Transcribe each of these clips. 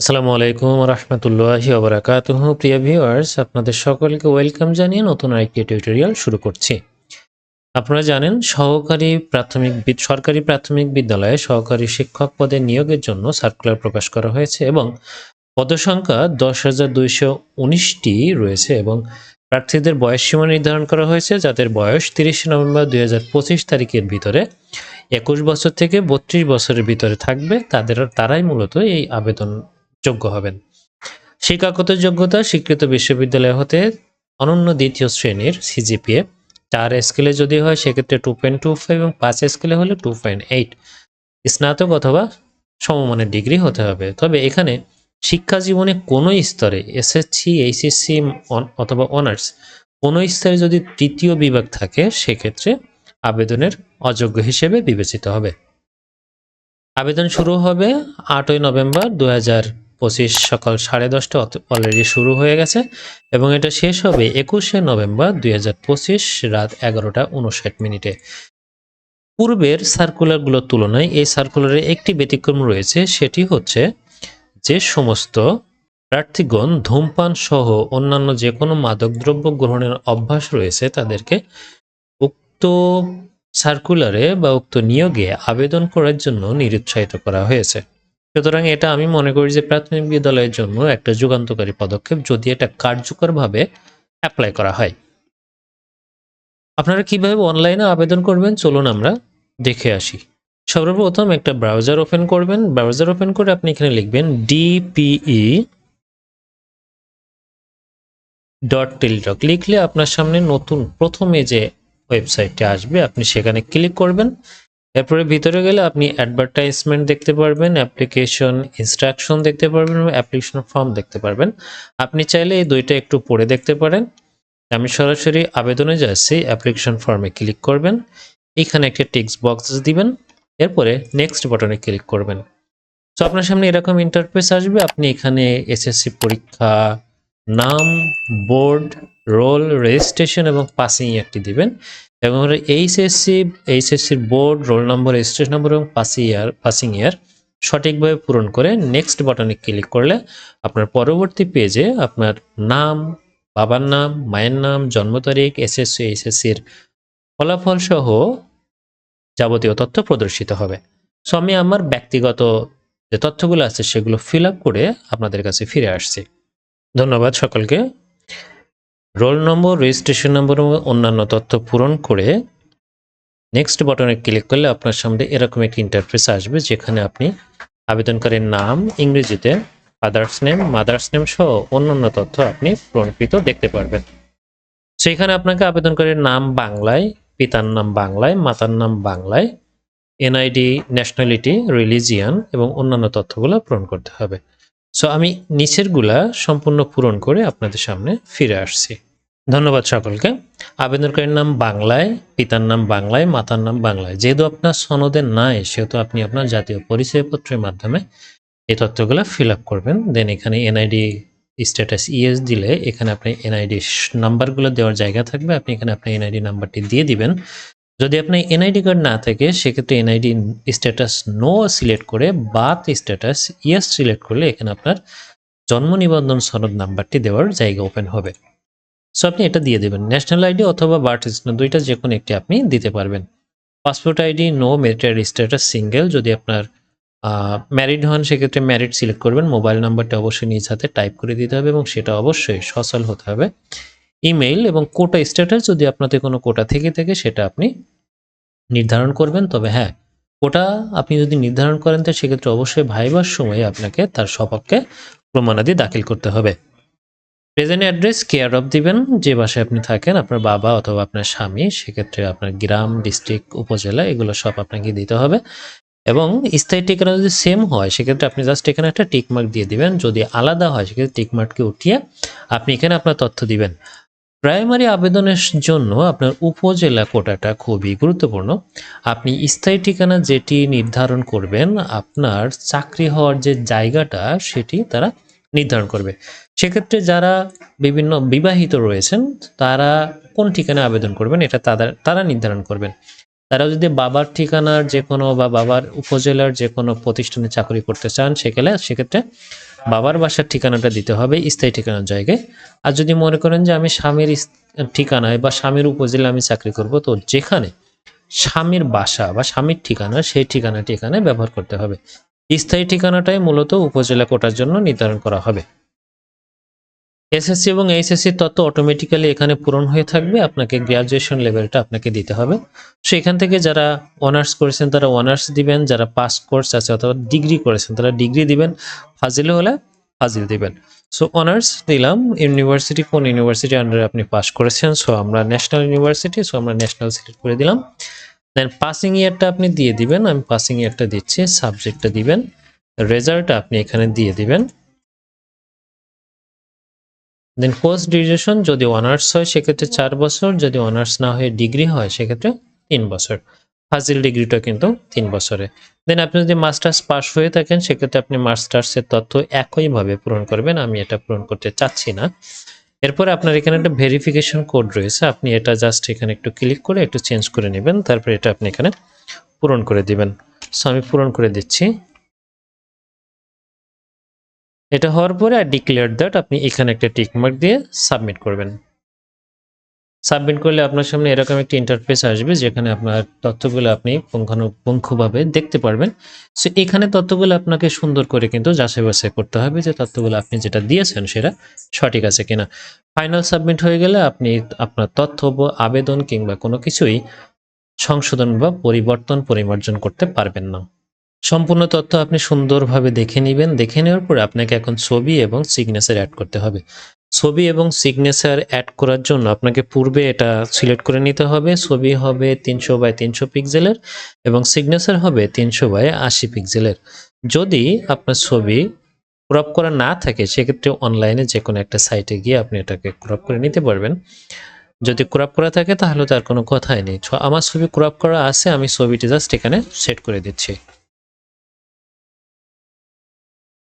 আসসালামু আলাইকুম রহমতুল্লাহি ওবরাকাতুহ প্রিয় ভিউয়ার্স আপনাদের সকলকে ওয়েলকাম জানিয়ে নতুন আরেকটি টিউটোরিয়াল শুরু করছি। আপনারা জানেন, সহকারী প্রাথমিক সরকারি প্রাথমিক বিদ্যালয়ে সহকারী শিক্ষক পদে নিয়োগের জন্য সার্কুলার প্রকাশ করা হয়েছে এবং পদসংখ্যা দশ হাজার দুইশো উনিশটি রয়েছে এবং প্রার্থীদের বয়স সীমা নির্ধারণ করা হয়েছে, যাদের বয়স তিরিশে নভেম্বর দুই হাজার পঁচিশ তারিখের ভিতরে, একুশ বছর থেকে বত্রিশ বছরের ভিতরে থাকবে, তাদের তারাই মূলত এই আবেদন যোগ্য হবেন। শিক্ষাগত যোগ্যতা স্বীকৃত বিশ্ববিদ্যালয় হতে অনন্য দ্বিতীয় শ্রেণির সিজিপিএ। চার স্কেলে যদি হয়, সেক্ষেত্রে টু পয়েন্ট টু ফাইভ এবং পাঁচ স্কেলে হলে টু পয়েন্ট এইট স্নাতক অথবা সমমানের ডিগ্রি হতে হবে। তবে এখানে শিক্ষা জীবনে কোনো স্তরে এসএসসি এইচএসসি অথবা অনার্স কোনো স্তরে যদি তৃতীয় বিভাগ থাকে, সেক্ষেত্রে আবেদনের অযোগ্য হিসেবে বিবেচিত হবে। আবেদন শুরু হবে আটই নভেম্বর দু হাজার পঁচিশ সকাল সাড়ে দশটা অলরেডি শুরু হয়ে গেছে এবং এটা শেষ হবে একুশে নভেম্বর দুই হাজার পঁচিশ রাত এগারোটা উনষাট মিনিটে। পূর্বের সার্কুলারগুলোর তুলনায় এই সার্কুলারে একটি ব্যতিক্রম রয়েছে, সেটি হচ্ছে যে সমস্ত প্রার্থীগণ ধূমপান সহ অন্যান্য যে কোনো মাদকদ্রব্য গ্রহণের অভ্যাস রয়েছে, তাদেরকে উক্ত সার্কুলারে বা উক্ত নিয়োগে আবেদন করার জন্য নিরুৎসাহিত করা হয়েছে। সুতরাং এটা আমি মনে করি যে প্রাথমিক বিদ্যালয়ের জন্য একটা যুগান্তকারী পদক্ষেপ যদি এটা কার্যকরভাবে অ্যাপ্লাই করা হয়। আপনারা কীভাবে অনলাইনে আবেদন করবেন? চলুন আমরা দেখে আসি। সর্বপ্রথম একটা ব্রাউজার ওপেন করবেন। ব্রাউজার ওপেন করে আপনি এখানে লিখবেন ডিপিই ডট টেলিটক লিখলে আপনার সামনে নতুন প্রথমে যে ওয়েবসাইটটি আসবে, আপনি সেখানে ক্লিক করবেন। এরপরে ভিতরে গেলে আপনি অ্যাডভার্টাইজমেন্ট দেখতে পারবেন অ্যাপ্লিকেশন ইনস্ট্রাকশন দেখতে পারবেন এবং অ্যাপ্লিকেশন ফর্ম দেখতে পারবেন। আপনি চাইলে এই দুইটা একটু পড়ে দেখতে পারেন। আমি সরাসরি আবেদনে যাচ্ছি অ্যাপ্লিকেশন ফর্মে ক্লিক করবেন। এখানে একটা টেক্সট বক্স দিবেন। এরপরে নেক্সট বাটনে ক্লিক করবেন। তো আপনার সামনে এরকম ইন্টারফেস আসবে। আপনি এখানে এসএসসি পরীক্ষা নাম, বোর্ড, রোল, রেজিস্ট্রেশন এবং পাসিং ইয়ারটি দিবেন। এবং এইচএসসি এইচএসসির বোর্ড, রোল নম্বর, রেজিস্ট্রেশন নম্বর এবং পাসিং ইয়ার পাসিং ইয়ার সঠিকভাবে পূরণ করে নেক্সট বাটনে ক্লিক করলে আপনার পরবর্তী পেজে আপনার নাম, বাবার নাম, মায়ের নাম, জন্ম তারিখ, এসএসসি এইচএসসির ফলাফল সহ যাবতীয় তথ্য প্রদর্শিত হবে। সো আমি আমার ব্যক্তিগত যে তথ্যগুলো আছে সেগুলো ফিল আপ করে আপনাদের কাছে ফিরে আসছি। ধন্যবাদ সকলকে। রোল নম্বর, রেজিস্ট্রেশন নম্বর এবং অন্যান্য তথ্য পূরণ করে নেক্সট বাটনে ক্লিক করলে আপনার সামনে এরকম একটি ইন্টারফেস আসবে যেখানে আপনি আবেদনকারীর নাম, ইংরেজিতে ফাদার্স নেম মাদার্স নেম সহ অন্যান্য তথ্য আপনি পূরণকৃত দেখতে পারবেন। সেখানে আপনাকে আবেদনকারীর নাম বাংলায়, পিতার নাম বাংলায়, মাতার নাম বাংলায় এনআইডি ন্যাশনালিটি রিলিজিয়ান এবং অন্যান্য তথ্যগুলো পূরণ করতে হবে। সো আমি নিচেরগুলা সম্পূর্ণ পূরণ করে আপনাদের সামনে ফিরে আসছি। ধন্যবাদ সকলকে। আবেদনকারীর নাম বাংলায়, পিতার নাম বাংলায়, মাতার নাম বাংলায়। যেহেতু আপনার সনদে নাই, সেহেতু আপনি আপনার জাতীয় পরিচয়পত্রের মাধ্যমে এই তথ্যগুলো ফিল আপ করবেন। দেন এখানে এনআইডি স্ট্যাটাস ইএস দিলে এখানে আপনি এনআইডি নাম্বারগুলো দেওয়ার জায়গা থাকবে। আপনি এখানে আপনার এনআইডি নাম্বারটি দিয়ে দিবেন। যদি আপনার এনআইডি কার্ড না থাকে, সেক্ষেত্রে এনআইডি স্ট্যাটাস নো সিলেক্ট করে বাথ স্ট্যাটাস ইয়েস সিলেক্ট করলে এখানে আপনার জন্ম নিবন্ধন সনদ নাম্বারটি দেওয়ার জায়গা ওপেন হবে। সো আপনি এটা দিয়ে দেবেন। ন্যাশনাল আইডি অথবা বার্থ দুইটা যে কোনো একটি আপনি দিতে পারবেন। Passport ID no marital status single যদি আপনার ম্যারিড হন, সেক্ষেত্রে ম্যারিড সিলেক্ট করবেন। মোবাইল নাম্বারটা অবশ্যই নিজ হাতে টাইপ করে দিতে হবে এবং সেটা অবশ্যই সচল হতে হবে। ইমেইল এবং কোটা স্ট্যাটাস যদি আপনাদের কোনো কোটা থেকে থাকে, সেটা আপনি নির্ধারণ করবেন। তবে হ্যাঁ কোটা আপনি যদি নির্ধারণ করেন, তো সেক্ষেত্রে অবশ্যই ভাইবার সময় আপনাকে তার সপক্ষে প্রমাণাদি দাখিল করতে হবে। প্রেজেন্ট অ্যাড্রেস কেয়ার অফ দিবেন, যে বাসায় আপনি থাকেন, আপনার বাবা অথবা আপনার স্বামী, সেক্ষেত্রে আপনার গ্রাম ডিস্ট্রিক্ট উপজেলা, এগুলো সব আপনাকে দিতে হবে। এবং স্থায়ী ঠিকানা যদি সেম হয়, সেক্ষেত্রে আপনি জাস্ট এখানে একটা টিকমার্ক দিয়ে দিবেন। যদি আলাদা হয়, সেক্ষেত্রে টিকমার্ককে উঠিয়ে আপনি এখানে আপনার তথ্য দিবেন। প্রাইমারি আবেদনের জন্য আপনার উপজেলা কোটাটা খুবই গুরুত্বপূর্ণ। আপনি স্থায়ী ঠিকানা যেটি নির্ধারণ করবেন, আপনার চাকরি হওয়ার যে জায়গাটা সেটি তারা নির্ধারণ করবে। সেক্ষেত্রে যারা বিভিন্ন বিবাহিত রয়েছেন, তারা কোন ঠিকানা আবেদন করবেন এটা তাদের, তারা নির্ধারণ করবেন। তারা যদি বাবার ঠিকানার যে কোনো বা বাবার উপজেলার যে কোনো প্রতিষ্ঠানে চাকরি করতে চান, সেখানে, সেক্ষেত্রে বাবার বাসার ঠিকানাটা দিতে হবে, স্থায়ী ঠিকানার জায়গায়। আর যদি মনে করেন যে আমি স্বামীর ঠিকানায় বা স্বামীর উপজেলা আমি চাকরি করব, তো যেখানে স্বামীর বাসা বা স্বামীর ঠিকানা, সেই ঠিকানাটি এখানে ব্যবহার করতে হবে। স্থায়ী ঠিকানাটাই মূলত উপজেলা কোটার জন্য নির্ধারণ করা হবে। এসএসসি এবং এইচএসসি তথ্য অটোমেটিক্যালি এখানে পূরণ হয়ে থাকবে। আপনাকে গ্র্যাজুয়েশন লেভেলটা আপনাকে দিতে হবে। সো এখান থেকে যারা অনার্স করেছেন, তারা অনার্স দিবেন। যারা পাস কোর্স আছে অথবা ডিগ্রি করেছেন, তারা ডিগ্রি দিবেন। ফাজিল হলে ফাজিল দিবেন। সো অনার্স দিলাম। ইউনিভার্সিটি কোন ইউনিভার্সিটি আন্ডারে আপনি পাস করেছেন? সো আমরা ন্যাশনাল ইউনিভার্সিটি সো আমরা ন্যাশনাল সিলেক্ট করে দিলাম। দেন পাসিং ইয়ারটা আপনি দিয়ে দিবেন। আমি পাসিং ইয়ারটা দিচ্ছি সাবজেক্টটা দিবেন। রেজাল্টটা আপনি এখানে দিয়ে দিবেন। দেন পোস্ট গ্রাজুয়েশন যদি অনার্স হয়, সেক্ষেত্রে চার বছর, যদি অনার্স না হয়ে ডিগ্রি হয়, সেক্ষেত্রে তিন বছর। ফাজিল ডিগ্রিটা কিন্তু তিন বছরে। দেন আপনি যদি মাস্টার্স পাস হয়ে থাকেন, সেক্ষেত্রে আপনি মাস্টার্সের তথ্য একইভাবে পূরণ করবেন। আমি এটা পূরণ করতে চাচ্ছি না। এরপরে আপনার এখানে একটা ভেরিফিকেশন কোড রয়েছে। আপনি এটা জাস্ট এখানে একটু ক্লিক করে একটু চেঞ্জ করে নেবেন। তারপরে এটা আপনি এখানে পূরণ করে দিবেন। সো আমি পূরণ করে দিচ্ছি। এটা হওয়ার পরে আর ডিক্লেয়ার দ্যাট আপনি এখানে একটা টিক মার্ক দিয়ে সাবমিট করবেন। সাবমিট করলে আপনার সামনে এরকম একটি ইন্টারফেস আসবে যেখানে আপনার তথ্যগুলো আপনি পুঙ্খানুপুঙ্খভাবে দেখতে পারবেন। সো এখানে তথ্যগুলো আপনাকে সুন্দর করে কিন্তু যাচাই বাছাই করতে হবে যে তথ্যগুলো আপনি যেটা দিয়েছেন সেটা সঠিক আছে কিনা। ফাইনাল সাবমিট হয়ে গেলে আপনি আপনার তথ্য আবেদন কিংবা কোনো কিছুই সংশোধন বা পরিবর্তন, পরিমার্জন করতে পারবেন না। সম্পূর্ণ তথ্য আপনি সুন্দরভাবে দেখে নেবেন। দেখে নেওয়ার পরে আপনাকে এখন ছবি এবং সিগনেচার অ্যাড করতে হবে। ছবি এবং সিগনেচার অ্যাড করার জন্য আপনাকে পূর্বে এটা সিলেক্ট করে নিতে হবে। ছবি হবে তিনশো বাই তিনশো পিক্সেলের এবং সিগনেচার হবে তিনশো বাই আশি পিক্সেলের যদি আপনার ছবি ক্রপ করা না থাকে, সেক্ষেত্রে অনলাইনে যে কোনো একটা সাইটে গিয়ে আপনি এটাকে ক্রপ করে নিতে পারবেন। যদি ক্রপ করা থাকে, তাহলে তার কোনো কথাই নেই। আমার ছবি ক্রপ করা আছে, আমি ছবিটি জাস্ট এখানে সেট করে দিচ্ছি।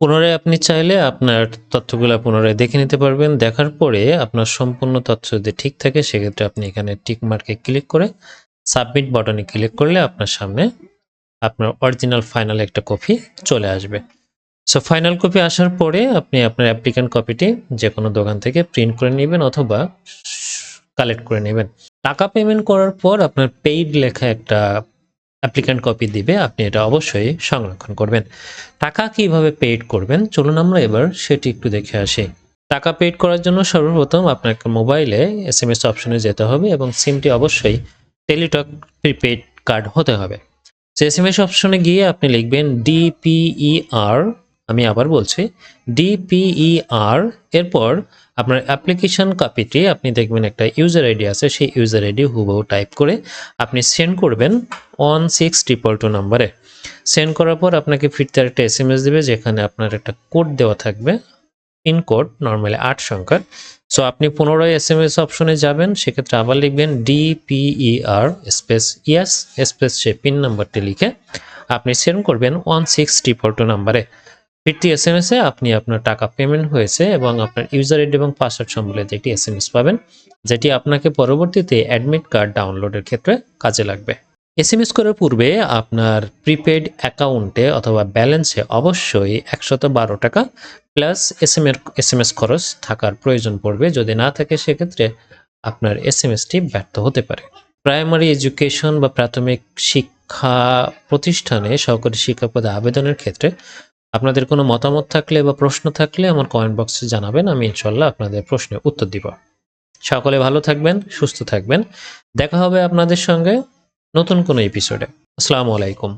পুনরায় আপনি চাইলে আপনার তথ্যগুলো পুনরায় দেখে নিতে পারবেন। দেখার পরে আপনার সম্পূর্ণ তথ্য যদি ঠিক থাকে, সেক্ষেত্রে আপনি এখানে টিক মার্কে ক্লিক করে সাবমিট বাটনে ক্লিক করলে আপনার সামনে আপনার অরিজিনাল ফাইনাল একটা কপি চলে আসবে। সো ফাইনাল কপি আসার পরে আপনি আপনার অ্যাপ্লিক্যান্ট কপিটি যে কোনো দোকান থেকে প্রিন্ট করে নেবেন অথবা কালেক্ট করে নেবেন। টাকা পেমেন্ট করার পর আপনার পেইড লেখা একটা অ্যাপ্লিক্যান্ট কপি দিবে, আপনি এটা অবশ্যই সংরক্ষণ করবেন। টাকা কীভাবে পেড করবেন? চলুন আমরা এবার সেটি একটু দেখে আসি। টাকা পেড করার জন্য সর্বপ্রথম আপনাকে মোবাইলে এস এম এস অপশনে যেতে হবে এবং সিমটি অবশ্যই টেলিটক প্রিপেড কার্ড হতে হবে। এস এম এস অপশনে গিয়ে আপনি লিখবেন ডিপিইআর আমি আবার বলছি ডিপিইআর এরপর আপনার অ্যাপ্লিকেশন কপিটি আপনি দেখবেন একটা ইউজার আইডি আছে, সেই ইউজার আইডি হুবহু টাইপ করে আপনি সেন্ড করবেন ওয়ান সিক্স ট্রিপল টু নাম্বারে সেন্ড করার পর আপনাকে ফিরতে একটা এস এম এস দেবে, যেখানে আপনার একটা কোড দেওয়া থাকবে পিন কোড নর্মালি আট সংখ্যার। সো আপনি পুনরায় এস এম এস অপশনে যাবেন, সেক্ষেত্রে আবার লিখবেন ডিপিইআর স্পেস ইয়াস স্পেস সে পিন নাম্বারটি লিখে আপনি সেন্ড করবেন ওয়ান সিক্স ট্রিপল টু নাম্বারে ফিরতি এস এম এস আপনি আপনার টাকা পেমেন্ট হয়েছে এবং আপনার ইউজার আইডি এবং পাসওয়ার্ড সম্বলিত একটি এস এম এস পাবেন, যেটি আপনাকে পরবর্তীতে অ্যাডমিট কার্ড ডাউনলোডের ক্ষেত্রে কাজে লাগবে। এসএমএস করার পূর্বে আপনার প্রিপেড অ্যাকাউন্টে অথবা ব্যালেন্সে অবশ্যই একশত বারো টাকা প্লাস এস এম এর এস এম এস খরচ থাকার প্রয়োজন পড়বে। যদি না থাকে, সেক্ষেত্রে আপনার এস এম এসটি ব্যর্থ হতে পারে। প্রাইমারি এডুকেশন বা প্রাথমিক শিক্ষা প্রতিষ্ঠানে সহকারী শিক্ষা পদে আবেদনের ক্ষেত্রে আপনাদের কোনো মতামত থাকলে বা প্রশ্ন থাকলে আমার কমেন্ট বক্সে জানাবেন, আমি ইনশাল্লাহ আপনাদের প্রশ্নের উত্তর দিব। সকলে ভালো থাকবেন, সুস্থ থাকবেন। দেখা হবে আপনাদের সঙ্গে নতুন কোনো এপিসোডে আসসালামু আলাইকুম।